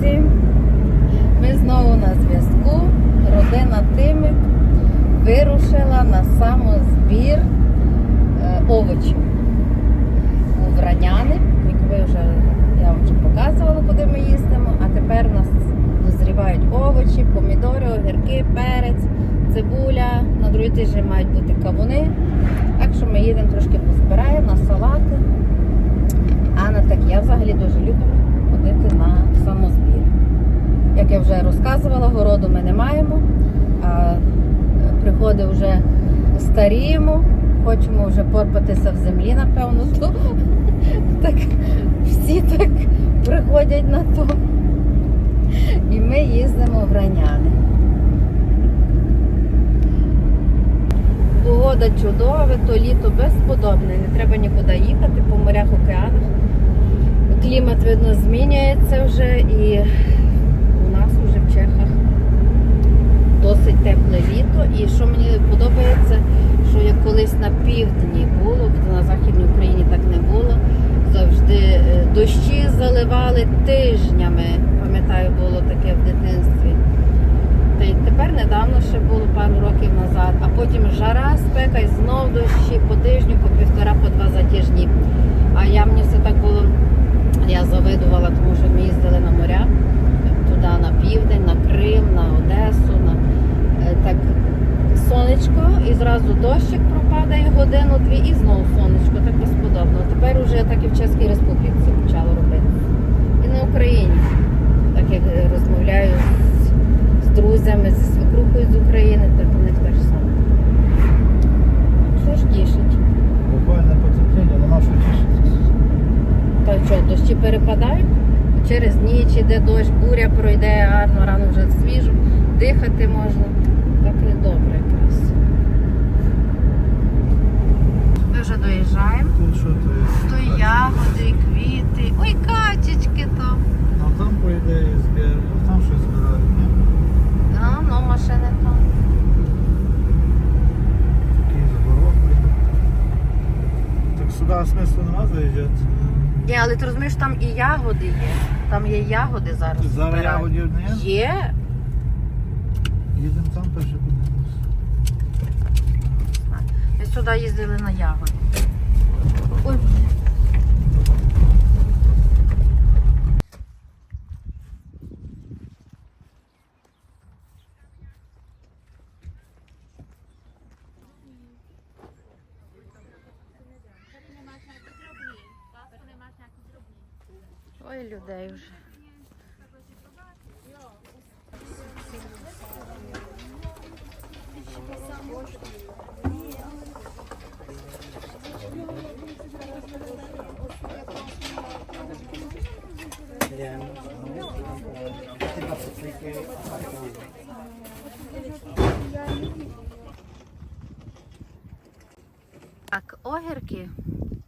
друзі! Ми знову на зв'язку. Родина Тимик вирушила на самозбір е, овочів у Враняни. Як ви вже я вам вже показувала, куди ми їздимо. А тепер у нас дозрівають овочі, помідори, огірки, перець, цибуля. На другий тиждень мають бути кавуни. Так що ми їдемо трошки позбираємо на салати. А на такі я взагалі дуже люблю ходити на самозбір. Як я вже розказувала, городу ми не маємо. А приходи вже старіємо, хочемо вже порпатися в землі, напевно, то так всі так приходять на то. І ми їздимо в раняни. Погода чудова, то літо безподобне, не треба нікуди їхати по морях, океанах. Клімат, видно, змінюється вже і у нас вже в Чехах досить тепле літо. І що мені подобається, що як колись на півдні було, на Західній Україні так не було. Завжди е, дощі заливали тижнями. Пам'ятаю, було таке в дитинстві. Та й тепер недавно ще було пару років назад, а потім жара, спека і знов дощі по тижню, по півтора, по два затяжні. А я мені все так було, я завидувала, тому що ми їздили на моря, туди на південь, на Крим, на Одесу, на так сонечко, і зразу дощик пропадає годину-дві, і знову сонечко, так безподобно. Тепер уже так і в Чеській Республіці почало робити. І на Україні, так як е, розмовляю з, з друзями, зі свекрухою з України, так у них теж саме. Що ж тішить? Буквально потепління, нема що тішитися. Та що, дощі перепадають? Через ніч іде дощ, буря пройде гарно, рано вже свіжо, дихати можна. Так і добре якраз. Ми вже доїжджаємо. Тут що то є? То ягоди, квіти. Ой, качечки там. Ну там по ідеї збір, ну там щось збирають. ні? Да, ну машини там. Такий блін. Так сюди смислу нема заїжджати. Ні, але ти розумієш, там і ягоди є. Там є ягоди зараз. Зараз збирають. ягодів не є? Є. Їдемо там теж подивимось. Ми сюди їздили на ягоди. Ой. Ой, людей вже. Так, огірки.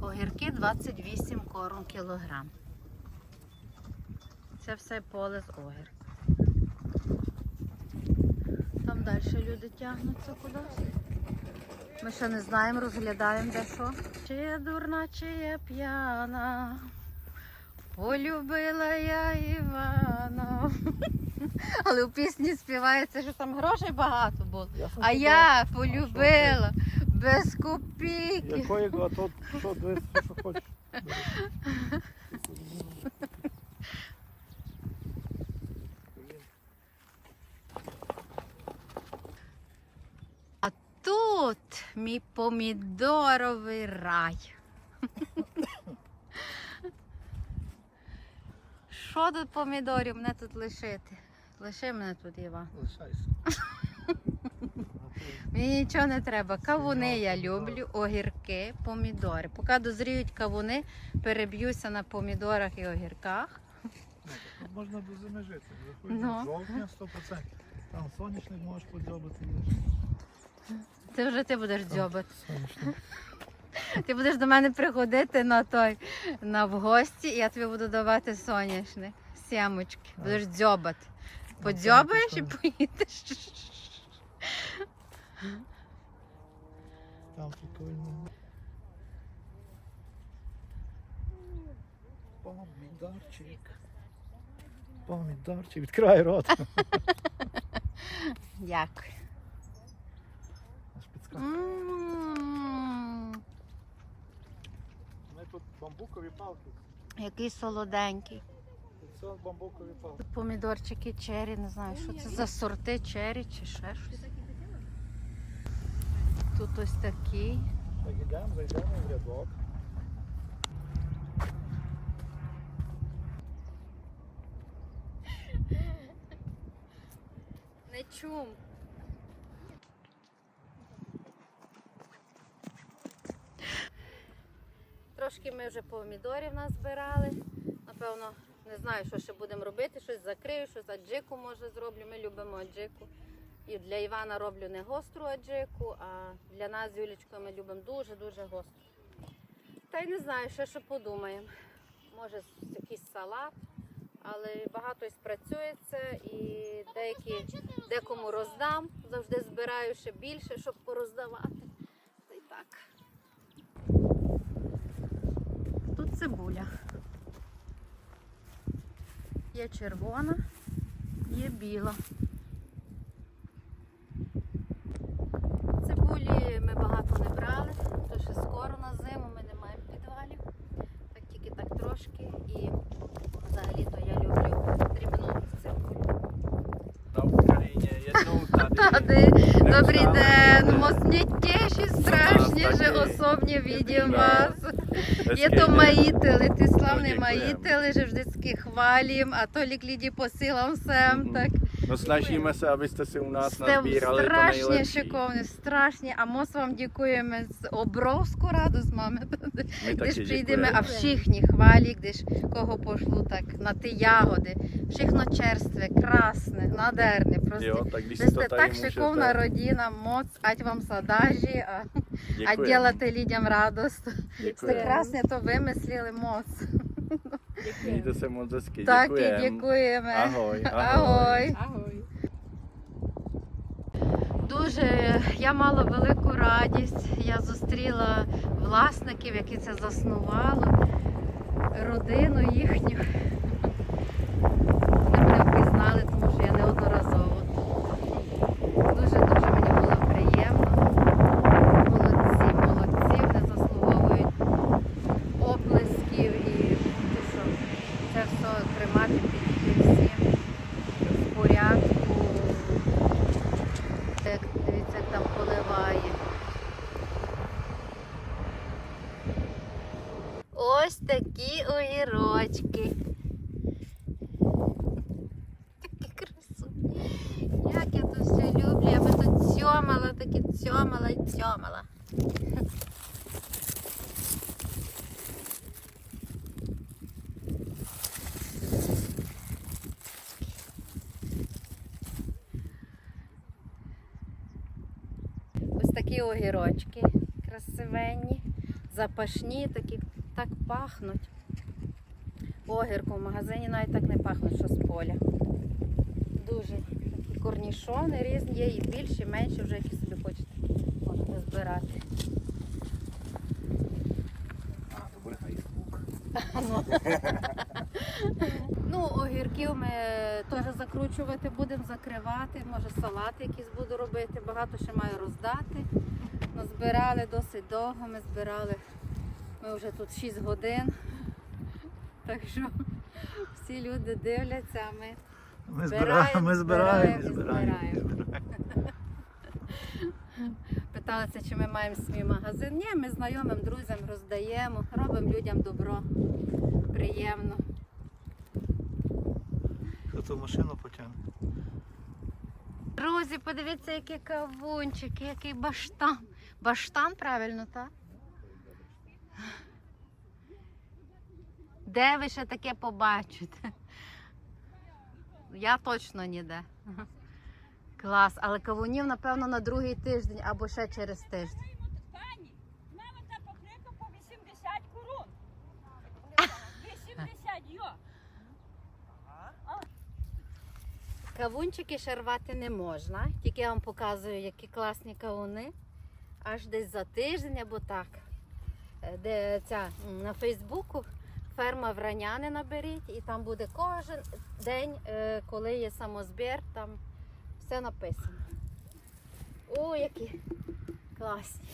Огірки 28 корм кілограм. Це все поле з огір. Там далі люди тягнуться кудись. Ми ще не знаємо, розглядаємо де що. Чи я дурна, чи я п'яна. Полюбила я Івана. Але у пісні співається, що там грошей багато було. А я полюбила без копійки. Якої, а то що, дивись, що хочеш. А тут мій помідоровий рай. Що тут помідорів мене тут лишити? Лиши мене тут, Іван. Лишайся. Мені нічого не треба. Кавуни я люблю, огірки, помідори. Поки дозріють кавуни, переб'юся на помідорах і огірках. Ну, так, Можна до зими жити. Ну. Ну. Жовтня 100%. Там соняшник можеш подзьобати. Це вже ти будеш дзьобати. Ти будеш до мене приходити на той на в гості, і я тобі буду давати соняшник, сямочки. Будеш дзьобати. Подзьобаєш і поїдеш. Там прикольно. Помідорчик. Помідорчик, відкривай рот. Дякую. Ми тут бамбукові палки. Який солоденький. Бамбукові палки. Помідорчики чері, не знаю, що це за сорти чері чи ще щось. Тут ось такий. Так, ідемо, зайдемо в рядок. Не чум. Трошки ми вже помідорів назбирали. Напевно, не знаю, що ще будемо робити. Щось закрию, щось аджику може зроблю. Ми любимо аджику. І для Івана роблю не гостру аджику, а для нас з Юлічкою ми любимо дуже-дуже гостру. Та й не знаю, ще що подумаємо. Може, якийсь салат, але багато і спрацюється і деякі декому роздам. Завжди збираю ще більше, щоб пороздавати. Та й так. Тут цибуля. Є червона, є біла. Цибулі ми багато не брали, то ще скоро на зиму ми не маємо підвалів. Так тільки так трошки. І взагалі-то я люблю дрібну цибулю. Na Ukrajině jednou tady. Tady, dobrý Neustále den, jde. moc mě těší strašně, nás že taky. osobně vidím No. vás. Hezký To a Mhm. tak No snažíme se, abyste si u nás jste nazbírali strašně to nejlepší. šikovní, strašně a moc vám děkujeme, z obrovskou radost máme. My Když taky přijdeme děkujeme. a všichni chválí, když koho pošlu, tak na ty jahody. Všechno čerstvé, krásné, nádherné, prostě. Jo, tak když Ви si to сте tady так můžete. шиковна родина, моц, ať вам садажі, а, а Děkujeme. ділати людям радость. Сте Děkujeme. красне, то вимислили моц. Mějte se moc hezky. Так і Děkujeme. дякуємо. Ahoj, Ahoj. Ahoj. Дуже я мала велику радість. Я зустріла власників, які це заснували, родину їхню. Вони мене впізнали, тому що я неодноразово. Дуже-дуже мені було приємно. Молодці, молодці, вони заслуговують оплесків і те, що це все тримати під всім в порядку. Як, дивіться, як там поливає. Ось такі огірочки. Такі красиві. Як я тут все люблю, я би тут цьомала, таки цьомала і цьомала. Ось такі огірочки красивенні, запашні, такі так пахнуть. Огірку в магазині навіть так не пахнуть, що з поля. Дуже корнішони різні, є і більші, і менші, вже які собі хочете. Можете збирати. Ну, огірків ми теж закручувати будемо, закривати. Може салати якісь буду робити. Багато ще маю роздати. Ну, збирали досить довго, ми збирали. Ми вже тут 6 годин. Так що всі люди дивляться, а ми Ми Збираємо, ми збираємо, збираємо, збираємо. питалися, чи ми маємо свій магазин. Ні, ми знайомим друзям роздаємо, робимо людям добро. Приємно. Що ту машину потягне? Друзі, подивіться, які кавунчики, який баштан. Баштан, правильно, так? Де ви ще таке побачите? Я точно ніде. Клас, але кавунів, напевно, на другий тиждень або ще через тиждень. Пані, в мене та покрика по 80 корун. 80 йо. Кавунчики ще рвати не можна, тільки я вам показую, які класні кавуни. Аж десь за тиждень або так. Е, Де ця на Фейсбуку Ферма Враняни наберіть, і там буде кожен день, е, коли є самозбір, там все написано. О, які класні.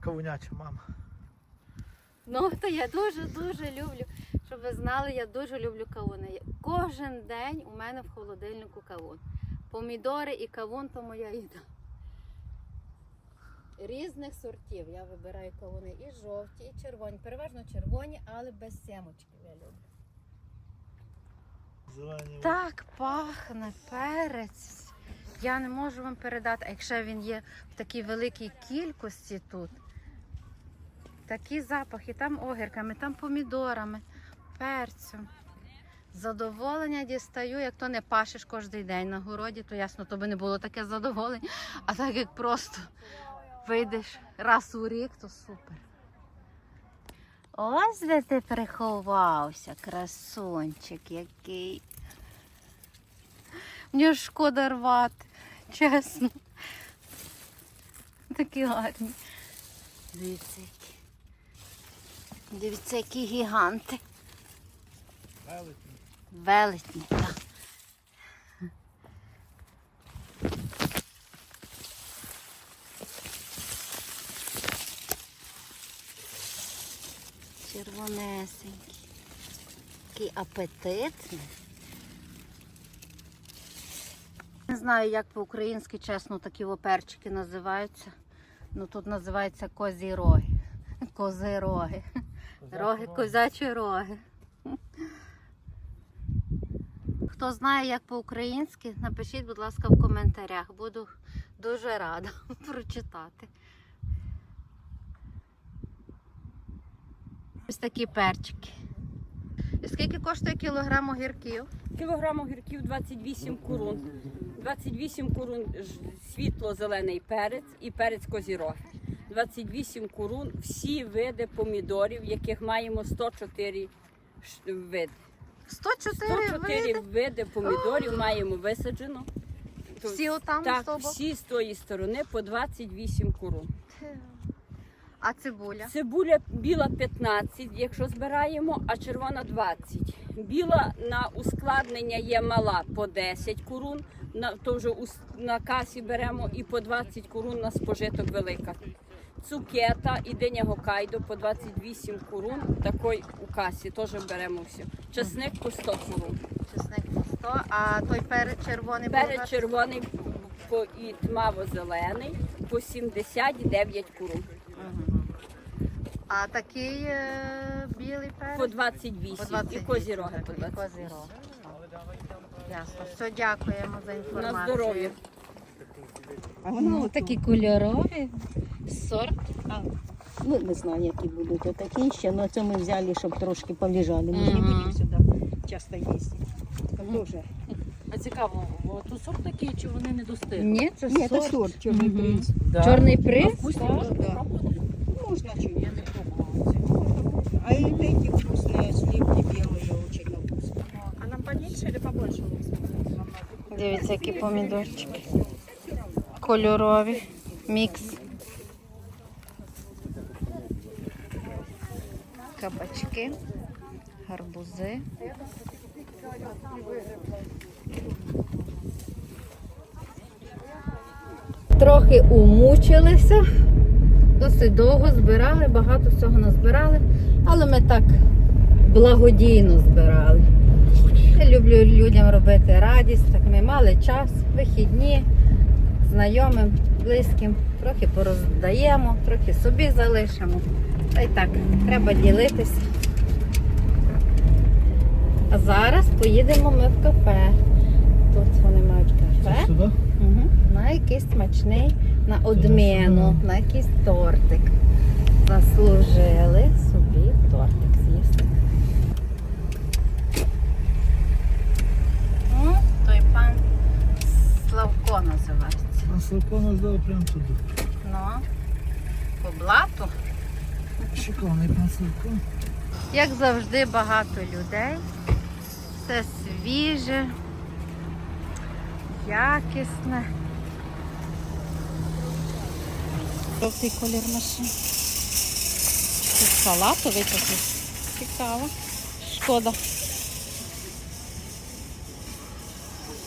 Кавуняча мама. Ну, то я дуже-дуже люблю. Щоб ви знали, я дуже люблю кавуни. Кожен день у мене в холодильнику кавун. Помідори і кавун то моя їда. Різних сортів. Я вибираю кавуни і жовті, і червоні. Переважно червоні, але без сімочків я люблю. Зелені. Так пахне перець. Я не можу вам передати, а якщо він є в такій великій кількості тут. Такі запахи, там огірками, там помідорами, перцем. Задоволення дістаю, як то не пашеш кожен день на городі, то ясно, то би не було таке задоволення. А так як просто вийдеш раз у рік, то супер. Ось де ти приховався, красунчик який. Мені шкода рвати, чесно. Такі гарні. Дивіться, які. Дивіться, які гіганти. Велетні. Велетні, так. Червонесенький. Такий апетитний. Не знаю, як по-українськи, чесно, такі оперчики називаються. Ну тут називаються козі роги. Кози роги. Роги, козячі роги. Хто знає, як по-українськи, напишіть, будь ласка, в коментарях. Буду дуже рада прочитати. Ось такі перчики. І скільки коштує кілограм огірків? Кілограм огірків 28 корун. 28 корун ж- світло-зелений перець і перець козіроги. 28 корун всі види помідорів, яких маємо 104 види. 104 104 види. види помідорів маємо висаджено. То- Всі отам так, стовбок? всі з тої сторони по 28 корун. А цибуля? Цибуля біла 15, якщо збираємо, а червона 20. Біла на ускладнення є мала по 10 корун, на, то вже ус- на касі беремо і по 20 корун на спожиток велика. Цукета і диня Гокайдо по 28 корун, такий у касі теж беремо все. Чесник по 100 корун. Чесник по 100, а той перець червоний болгарський? червоний по, і тмаво-зелений по 79 корун. Мгм. А такий е, білий перець? По 28. По 28. І козі роги по 28. козі. Ясно. Все, дякуємо за інформацію. На здоров'я. Ну, такі кольорові. Сорт. Ну, не знаю, які будуть такі ще, але це ми взяли, щоб трошки полежали. Ми ж не Мгм. будемо сюди часто їсти. Дуже. А цікаво, от у сорт такий, чи вони не достигли? Ні, це Ні, це сорт. сорт, чорний Мгм. принц. Чорний А приз? вкусні Так, можна да. попробувати? Можна чи Я не пробувала це. А и эти вкусные сливки белые, очень вкусные. А нам поменьше или побольше? Дивіться, які помідорчики. Кольорові. Мікс. Кабачки, гарбузи. Трохи умучилися, досить довго збирали, багато всього назбирали, але ми так благодійно збирали. Я люблю людям робити радість, так ми мали час, вихідні, знайомим, близьким, трохи пороздаємо, трохи собі залишимо. Та й так, треба ділитися. А зараз поїдемо ми в кафе. Тут вони мають кафе. Угу. На якийсь смачний, на одміну, на якийсь тортик. Заслужили собі тортик з'їсти. Той пан Славко називається. А Славко нас дав прямо туди. Ну, по блату. Шикарний пан Як завжди, багато людей. Все свіже. якісне. Жовтий колір машин. Тут салатовий такий. Цікаво. Шкода.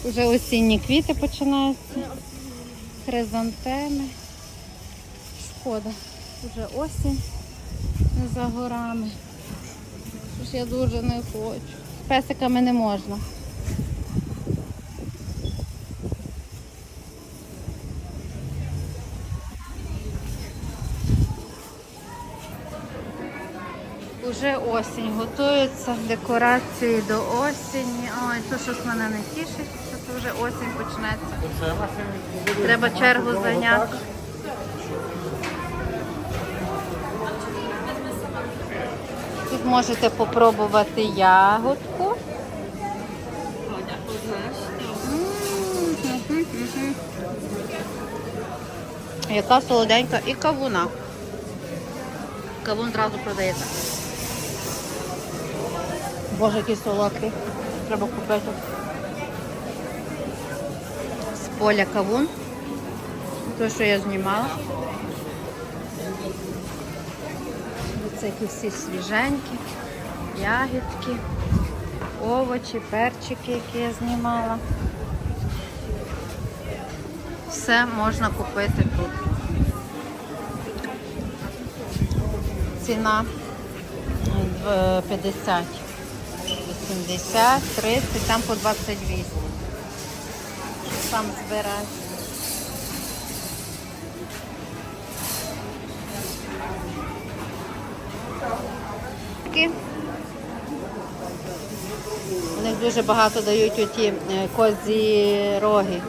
Уже осінні квіти починаються. Хризантеми. Шкода. Уже осінь за горами. Щось я дуже не хочу. З песиками не можна. Уже осінь готуються, декорації до осені. Ой, то щось мене не тішить, що це вже осінь почнеться. Треба чергу зайняти. Тут можете попробувати ягодку. Яка солоденька і кавуна. Кавун одразу продається. Боже, який солодкий. Треба купити. З поля кавун. Те, що я знімала. Це які всі свіженькі, ягідки, овочі, перчики, які я знімала. Все можна купити тут. Ціна е, 50, 80, 30, там по 28. Сам збирай. Такі. У них дуже багато дають оті е, козі роги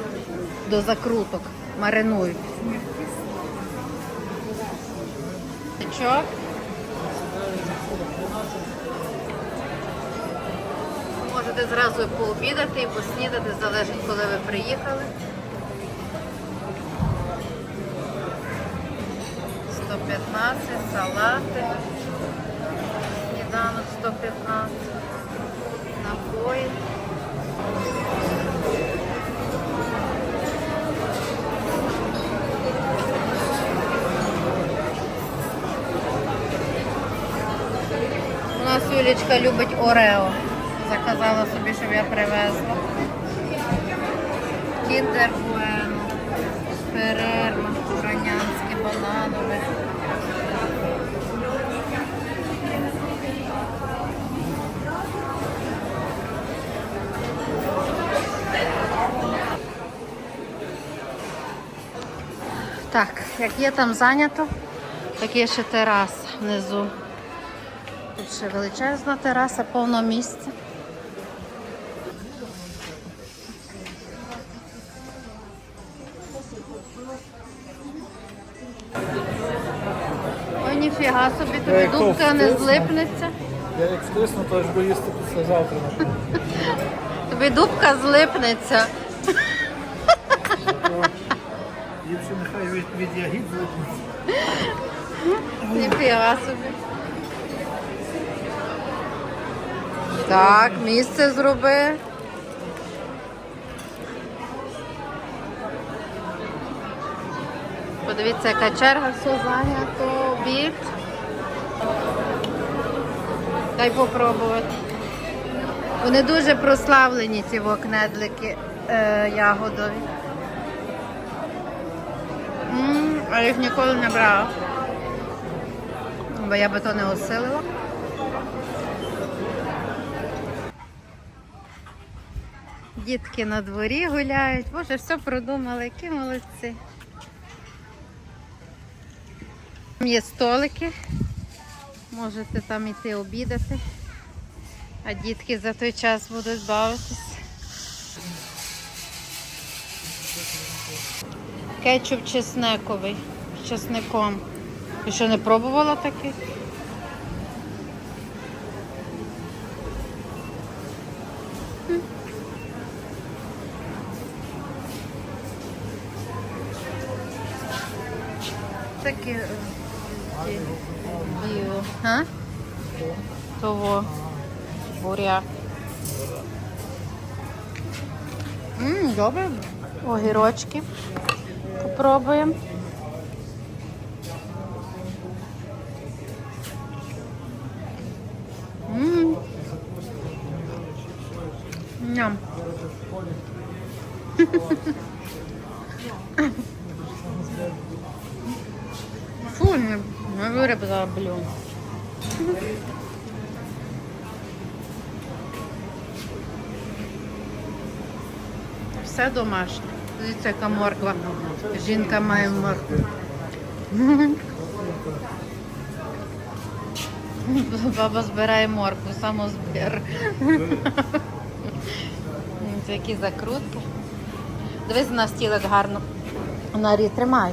до закруток, маринують. Чок. Можете зразу пообідати і поснідати, залежить, коли ви приїхали. 115, салати. Сніданок 115. Напої. У нас Юлічка любить Орео. Заказала собі, щоб я привезла. Кіндер Bueno, Перерма, Ранянське, бананове. Як є там зайнято, так є ще тераса внизу. Тут ще величезна тераса, повно місця. Ой, ніфіга собі, тобі дубка не злипнеться. Я як стисну, то аж боїсти після завтра. Тобі дубка злипнеться. Від, ягід. Ніфіга собі. Так, місце зроби. Подивіться, яка черга, все зайнято, обід. Дай попробувати. Вони дуже прославлені, ці вокнедлики е, ягодові. М, а їх ніколи не брала. Бо я би то не осилила. Дітки на дворі гуляють. Боже, все продумали, які молодці. Там є столики. Можете там іти обідати. А дітки за той час будуть бавитись. Кетчуп чесниковий з чесником. Ти що не пробувала такий? М. Такі е, біо. А? Того. Буряк. Ммм, добре. Огірочки. Попробуємо. М. Ням. Фу, не, не вироблю. Все домашнє. Дивіться, яка морква. Жінка має моркву. Баба збирає моркву, самозбір. Це які закрутки. Дивись на стілик гарно. Нарі, тримай.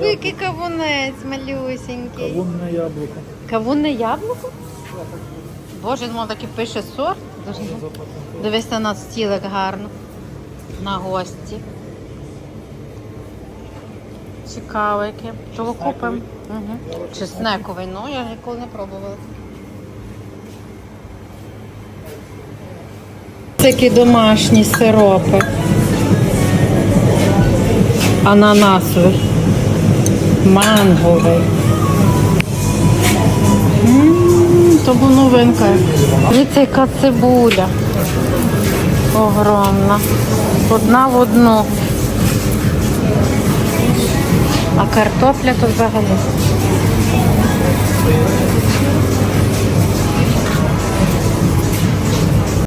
Який кавунець малюсенький. Кавунне яблуко. Кавунне яблуко? Боже, воно таки пише сорт. Дивись на стілик гарно. На гості. Цікаво яке. Чого купимо? Угу. Чеснековий, ну я ніколи не пробувала. Такі домашні сиропи. Ананасовий. Манговий. То був новинка. Дивіться, яка цибуля. Огромна. Одна в одну. А картопля то взагалі.